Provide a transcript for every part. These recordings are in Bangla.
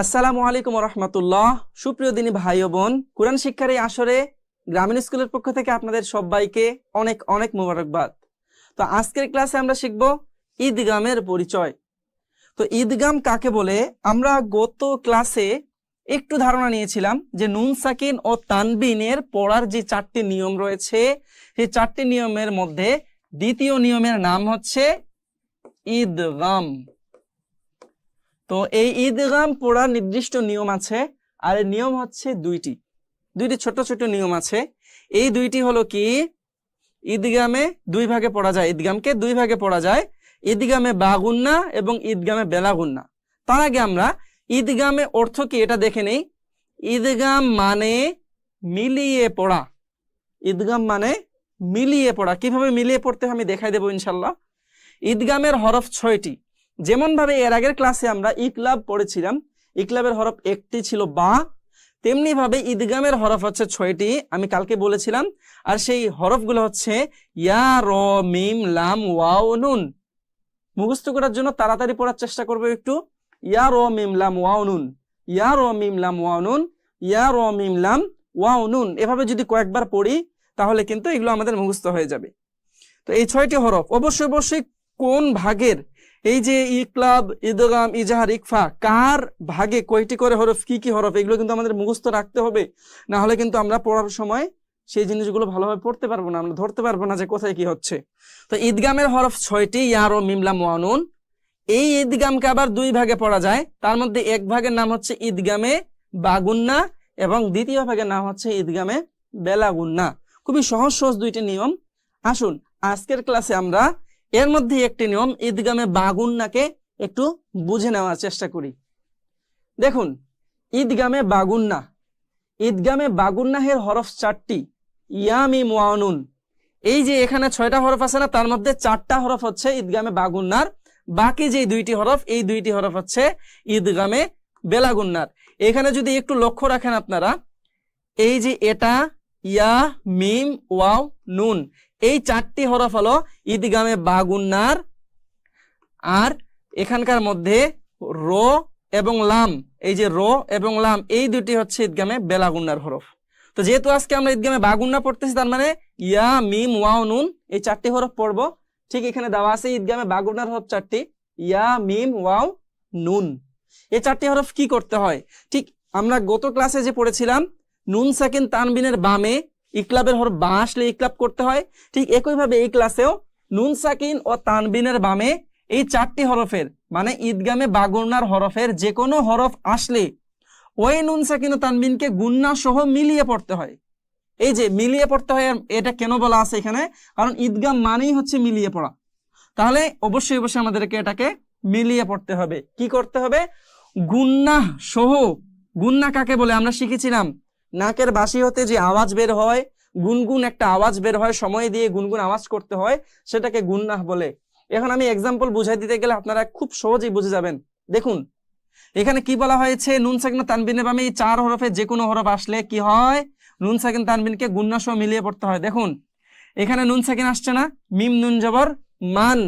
আসসালামু আলাইকুম রহমতুল্লাহ সুপ্রিয় দিনী ভাই ও বোন, কোরআন শিক্ষার এই আসরে গ্রামীণ স্কুলের পক্ষ থেকে আপনাদের সবাইকে অনেক অনেক মোবারকবাদ। তো আজকের ক্লাসে আমরা শিখব ঈদগামের পরিচয়। তো ঈদগাম কাকে বলে? আমরা গত ক্লাসে একটু ধারণা নিয়েছিলাম যে নুন, সাকিন ও তানবিনের পড়ার যে চারটি নিয়ম রয়েছে, সেই চারটি নিয়মের মধ্যে দ্বিতীয় নিয়মের নাম হচ্ছে ঈদগাম। তো এই ঈদগাম পড়ার নির্দিষ্ট নিয়ম আছে, আর নিয়ম হচ্ছে দুইটি। দুইটি ছোট ছোট নিয়ম আছে। এই দুইটি হলো কি? ঈদগামে দুই ভাগে পড়া যায়। ঈদগামকে দুই ভাগে পড়া যায়। ঈদগামে বাগুন্না এবং ঈদগামে বেলাগুন্না তার আগে আমরা ঈদগামে অর্থ কি এটা দেখে নেই। ঈদগাম মানে মিলিয়ে পড়া। ঈদগাম মানে মিলিয়ে পড়া। কীভাবে মিলিয়ে পড়তে আমি দেখাই দেবো ইনশাল্লাহ। ঈদগামের হরফ ছয়টি। যেমন ভাবে এর আগের ক্লাসে আমরা ইকলাব পড়েছিলাম, ইকলাবের হরফ একটি ছিল বা তেমনি ভাবে ঈদগামের হরফ হচ্ছে ছয়টি, আমি কালকে বলেছিলাম, আর সেই হরফগুলো হচ্ছে ইয়া, র, মিম, লাম, ওয়াও, নুন। মুখস্থ করার জন্য তাড়াতাড়ি পড়ার চেষ্টা করব একটু। ইয়া, র, মিম, লাম, ওয়াও, নুন। ইয়া, র, মিম, লাম, ওয়াও, নুন। ইয়া, র, মিম, লাম, ওয়াও, নুন। এভাবে যদি কয়েকবার পড়ি, তাহলে কিন্তু এগুলো আমাদের মুখস্থ হয়ে যাবে। তো এই ছয়টি হরফ, অবশ্যই অবশ্যই কোন ভাগের এই যে ইকলাব ইদগাম ইজাহার, ইকফা, কার ভাগে কয়টি করে হরফ, কি কি হরফ, এগুলো কিন্তু আমাদের মুখস্থ রাখতে হবে। না হলে কিন্তু আমরা পড়ার সময় সেই জিনিসগুলো ভালোভাবে পড়তে পারব না, আমরা ধরতে পারব না যে কোথায় কি হচ্ছে। তো ঈদগামের হরফ ছয়টি, ইয়ার ও মিমলাম ওয়ানুন এই ঈদগামকে আবার দুই ভাগে পড়া যায়। তার মধ্যে এক ভাগের নাম হচ্ছে ঈদগামে বাগুন্না এবং দ্বিতীয় ভাগের নাম হচ্ছে ঈদগামে বেলাগুন্না। খুবই সহজ সহজ দুইটি নিয়ম। আসুন, আজকের ক্লাসে আমরা এর মধ্যে একটি নিয়ম, ঈদগামে বাগুন্নাকে একটু বুঝে নেওয়ার চেষ্টা করি। দেখুন, ঈদগামে বাগুন্না ঈদগামে বাগুন্নাহের হরফ চারটি, ইয়ামি মোয়ানুন এই যে এখানে ছয়টা হরফ আছে না, তার মধ্যে চারটা হরফ হচ্ছে ঈদগামে বাগুন্নার বাকি যে দুইটি হরফ, এই দুইটি হরফ হচ্ছে ঈদগামে বেলাগুন্নার এখানে যদি একটু লক্ষ্য রাখেন আপনারা, এই যে এটা, ইয়া, মিম, ওয়াও, নুন এই চারটি হরফ হলো ঈদগামে বাগুন্নার আর এখানকার মধ্যে রো এবং লাম, এই যে রো এবং লাম, এই দুটি হচ্ছে ঈদগামে বেলাগুন্নার হরফ। তো যেহেতু আজকে আমরা ঈদগামে বাগুন্না পড়তেছি, তার মানে ইয়া, মিম, ওয়াও, নুন, এই চারটি হরফ পড়ব। ঠিক এখানে দেওয়া আছে ঈদগামে বাগুন্নার হরফ চারটি, ইয়া, মিম, ওয়াও, নুন। এই চারটি হরফ কি করতে হয়? ঠিক আমরা গত ক্লাসে যে পড়েছিলাম, নুন সাকিন তানবিনের বামে ইকলাবের হরফ বা আসলে ইকলাব করতে হয়। ঠিক একইভাবে এই ক্লাসেও নুন সাকিন ও তানবিনের বামে এই চারটি হরফের মানে ঈদগামে বাগুন্নার হরফের যে কোনো হরফ আসলে ওই নুন সাকিন ও তানবিনকে গুন্না সহ মিলিয়ে পড়তে হয়। এই যে মিলিয়ে পড়তে হয় এটা কেন বলা আছে এখানে? কারণ ঈদগাম মানেই হচ্ছে মিলিয়ে পড়া। তাহলে অবশ্যই অবশ্যই আমাদেরকে এটাকে মিলিয়ে পড়তে হবে। কি করতে হবে? গুন্না সহ, গুন্না কাকে বলে? আমরা শিখেছিলাম নাকের বাসি হতে যে আওয়াজ বের হয়, গুনগুন একটা আওয়াজ বের হয়, সময় দিয়ে গুনগুন আওয়াজ করতে হয়, সেটাকে গুন্নাহ বলে। এখন আমি এক্সাম্পল বুঝাই দিতে গেলে আপনারা খুব সহজেই বুঝে যাবেন। দেখুন, এখানে কি বলা হয়েছে? নুন সাকিন তানবিনের বামে এই চার হরফে যে কোনো হরফ আসলে কি হয়? নুন সাকিন তানবিনকে গুন্না সহ মিলিয়ে পড়তে হয়। দেখুন, এখানে নুন সাকিন আসছে না। মিম, নুন, জবর, মান।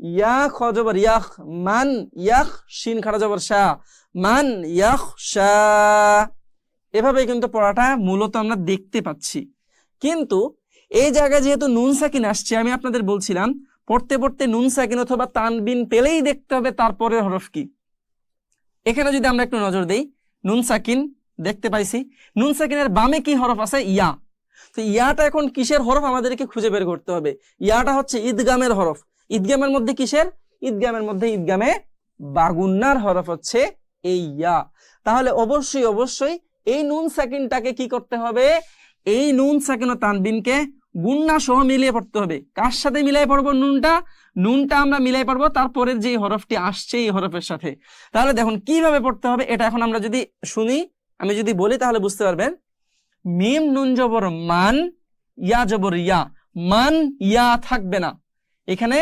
ইয়া খ জবর, ইয়াখ, মান, ইয়াখ, শিন খাড়া জবর শাহ মান, ইয়াখ শাহ এভাবে কিন্তু পড়াটা মূলত আমরা দেখতে পাচ্ছি। কিন্তু এই জায়গায় যেহেতু নুন সাকিন আসছে, আমি আপনাদের বলছিলাম, পড়তে পড়তে নুন সাকিন অথবা তানবিন পেলেই দেখতে হবে তারপরের হরফ কি। এখানে যদি আমরা একটু নজর দেই, নুন সাকিন দেখতে পাইছি। নুন সাকিনের বামে কি হরফ আছে? ইয়া। তো ইয়াটা এখন কিসের হরফ? আমাদেরকে খুঁজে বের করতে হবে। ইয়াটা হচ্ছে ঈদগামের হরফ। ঈদগামের মধ্যে কিসের? ঈদগামের মধ্যে ঈদগামে বাগুন্নার হরফ হচ্ছে এই ইয়া। তাহলে অবশ্যই অবশ্যই এই নুন সাকিনটাকে কি করতে হবে? এই নুন সাকিন ও তানবিনকে গুন্না সহ মিলিয়ে পড়তে হবে। কার সাথে মিলাই পড়ব নুনটা? নুনটা আমরা মিলাই পড়ব, তারপরের যে হরফটি আসছে এই হরফের সাথে। তাহলে দেখুন, কীভাবে পড়তে হবে এটা এখন আমরা যদি শুনি, আমি যদি বলি তাহলে বুঝতে পারবেন। মিম নুন জবর মান, ইয়া জবর ইয়া। মান, ইয়া থাকবে না। এখানে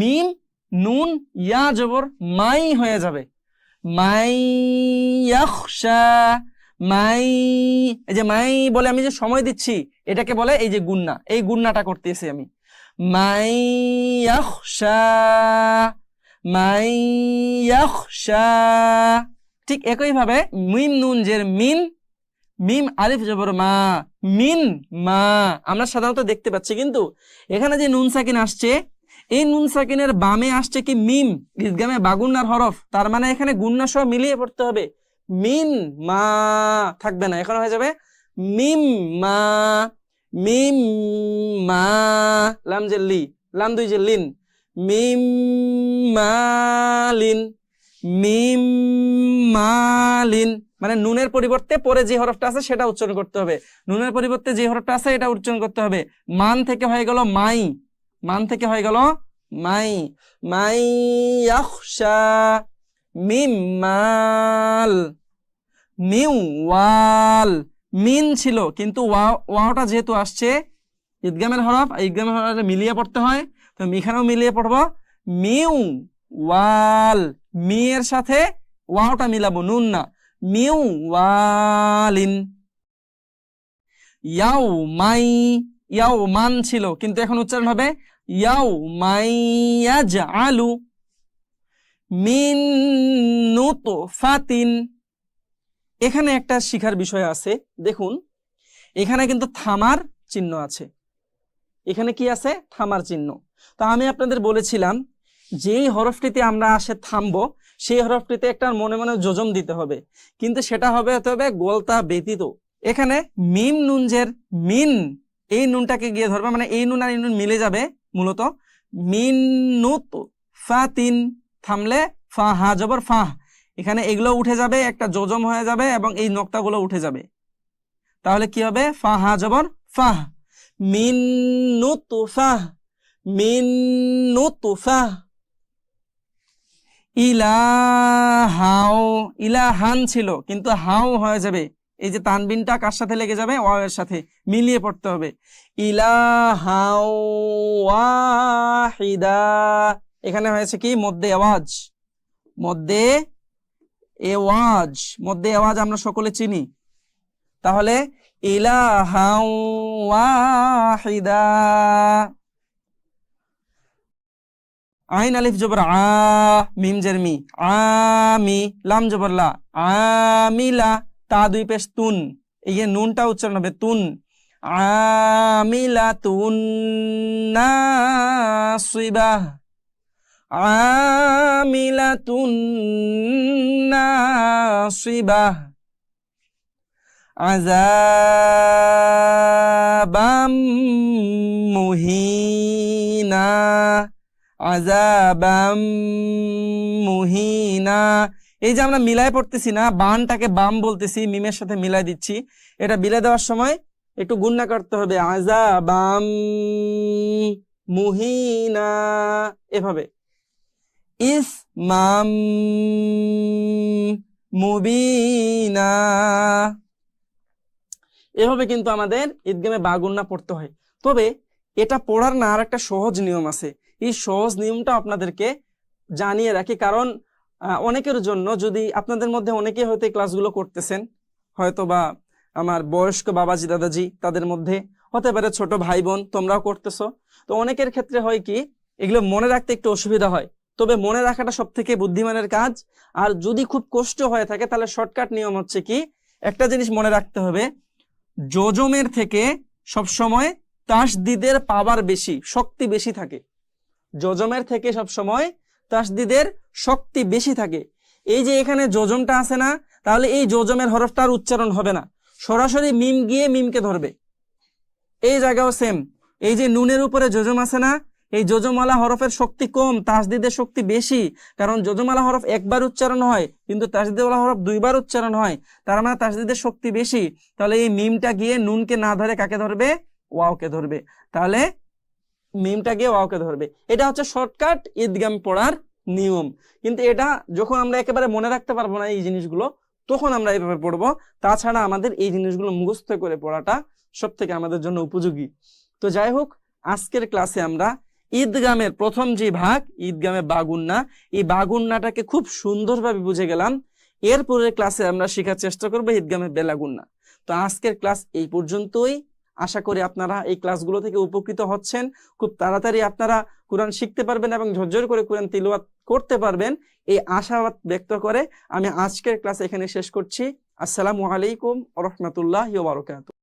মিম, নুন, ইয়া জবর মাই হয়ে যাবে। মাই ইয়াখশা। মাই, এই যে মাই বলে আমি যে সময় দিচ্ছি, এটাকে বলে এই যে গুন্না। এই গুন্নাটা করতেছি আমি। মাই মাই ইয়াখশা। ঠিক একইভাবে মিম নুন জের মিন মিম আলিফ জবর মা, মিন মা, আমরা সাধারণত দেখতে পাচ্ছি কিন্তু এখানে যে নুন সাকিন আসছে, এই নুন সাকিনের বামে আসছে কি মিম, ঈদগামে বাগুন্নার হরফ, তার মানে এখানে গুন্না সহ মিলিয়ে পড়তে হবে। মিন মা থাকবে না, এখন হয়ে যাবে মিম মা মিম মা, লাম যে লি, লাম দুই যে লিন, মিম মালিন মিম মালিন মানে নুনের পরিবর্তে পরে যে হরফটা আছে সেটা উচ্চারণ করতে হবে। নুনের পরিবর্তে যে হরফটা আছে এটা উচ্চারণ করতে হবে। মান থেকে হয়ে গেল মাই, মান থেকে হয়ে গেল মাই মাই মিম মাল। মিউ, ওয়াল, মিন ছিল, কিন্তু ওয়াও ওয়াওটা যেহেতু আসছে ইদগামের হরফ ঈদগামের হরফ মিলিয়ে পড়তে হয়, তো এখানেও মিলিয়ে পড়ব। মিউ, ওয়াল মি এর সাথে ওয়াওটা মিলাবো, নুন না। মিউ, ওয়ালিন। ইয়াও মাই, ইয়াও মান ছিল, কিন্তু এখন উচ্চারণ হবে, ইয়াও মাই আলু মিন নুতো ফাতিন এখানে একটা শিখার বিষয় আছে, দেখুন। এখানে কিন্তু থামার চিহ্ন আছে। এখানে কি আছে? থামার চিহ্ন। তো আমি আপনাদের বলেছিলাম, যেই হরফটিতে আমরা আসে থামবো, সেই হরফটিতে একটা মনে মনে যোজম দিতে হবে। কিন্তু সেটা হবে হতে হবে গোলতা ব্যতীত। এখানে মিম নুনজের মিন, এই নুনটাকে গিয়ে ধরবে মানে এই নুন আর এই নুন মিলে যাবে মূলত। মিন নুত ফাতিন থামলে ফা, হা জবর ফাহ এখানে এগুলো উঠে যাবে, একটা যোজম হয়ে যাবে এবং এই নক্তাগুলো উঠে যাবে। তাহলে কি হবে? ফা হা, জবর, ফাহ। মিন নুত ফাহ মিন নুত ফাহ ইলাহাও, ইলাহান ছিল, কিন্তু হাও হয়ে যাবে। এই যে তানবিনটা কার সাথে লেগে যাবে? ওয়াও এর সাথে মিলিয়ে পড়তে হবে। ইলাহাও ওয়াহিদা। এখানে হয়েছে কি? মধ্যে আওয়াজ। মধ্যে এওয়াজ, মধ্যে আওয়াজ আমরা সকলে চিনি। তাহলে ইলাহাও ওয়াহিদা। আইন আলিফ জবর আ, মিম জের মি আমি লাম জবর লা আমিলা তা দুই পেশ তুন। এই যে নুনটা উচ্চারণ হবে তুন। আমিলা তুন নাসিবা আমিলা তুন নাসিবা। আযাবাম মুহিনা। আজাবাম মুহিনা। এই যে আমরা মিলায় পড়তেছি না, বানটাকে বাম বলতেছি, মিমের সাথে মিলাই দিচ্ছি। এটা বিলে দেওয়ার সময় একটু গুন্না করতে হবে। আজাবাম মুহিনা। এভাবে। ইস মাম মুবিনা। এভাবে কিন্তু আমাদের ঈদগামে বাগুন্না পড়তে হয়। তবে এটা পড়ার না আর একটা সহজ নিয়ম আছে। এই সহজ নিয়মটা আপনাদেরকে জানিয়ে রাখি। কারণ অনেকের জন্য যদি আপনাদের মধ্যে অনেকে হয়তো এই ক্লাসগুলো করতেছেন হয়তো বা আমার বয়স্ক বাবাজি, দাদাজি তাদের মধ্যে, হতে পারে ছোট ভাই বোন তোমরাও করতেছো। তো অনেকের ক্ষেত্রে হয় কি, এগুলো মনে রাখতে একটু অসুবিধা হয়। তবে মনে রাখাটা সব থেকে বুদ্ধিমানের কাজ। আর যদি খুব কষ্ট হয়ে থাকে, তাহলে শর্টকাট নিয়ম হচ্ছে কি? একটা জিনিস মনে রাখতে হবে, যোজমের থেকে সবসময় তাসদিদের পাওয়ার বেশি, শক্তি বেশি থাকে। যোজমের থেকে সব সময় তাসদিদের শক্তি বেশি থাকে। এই যে এখানে যোজমটা আছে না, তাহলে এই যোজমের হরফটার উচ্চারণ হবে না। সরাসরি মিম গিয়ে মিমকে ধরবে। এই জায়গাও সেম এই যে নুনের উপরে যোজম আছে না এই যোজমালা হরফের শক্তি কম তাসদিদের শক্তি বেশি। কারণ যোজমালা হরফ একবার উচ্চারণ হয়, কিন্তু তাসদিদওয়ালা হরফ দুইবার উচ্চারণ হয়, তার মানে তাসদিদের শক্তি বেশি। তাহলে এই মিমটা গিয়ে নুনকে না ধরে কাকে ধরবে? ওয়াওকে ধরবে। তাহলে মিমটা গিয়ে ওয়াওকে ধরবে। এটা হচ্ছে শর্টকাট ঈদগাম পড়ার নিয়ম। কিন্তু এটা যখন আমরা একেবারে মনে রাখতে পারব না এই জিনিসগুলো, তখন আমরা এইভাবে পড়ব। তাছাড়া আমাদের এই জিনিসগুলো মুখস্থ করে পড়াটা সব থেকে আমাদের জন্য উপযোগী। তো যাই হোক, আজকের ক্লাসে আমরা ঈদগামের প্রথম যে ভাগ ঈদগামে বাগুন্না, এই বাগুন্নাটাকে খুব সুন্দরভাবে বুঝে গেলাম। এরপরের ক্লাসে আমরা শেখার চেষ্টা করব ঈদগামে বেলাগুন্না। তো আজকের ক্লাস এই পর্যন্তই। আশা করি আপনারা এই ক্লাসগুলো থেকে উপকৃত হচ্ছেন। খুব তাড়াতাড়ি আপনারা কোরআন শিখতে পারবেন এবং ঝরঝর করে কোরআন তিলওয়াত করতে পারবেন। এই আশাবাদ ব্যক্ত করে আমি আজকের ক্লাস এখানে শেষ করছি। আসসালামু আলাইকুম রহমতুল্লাহ বারকাত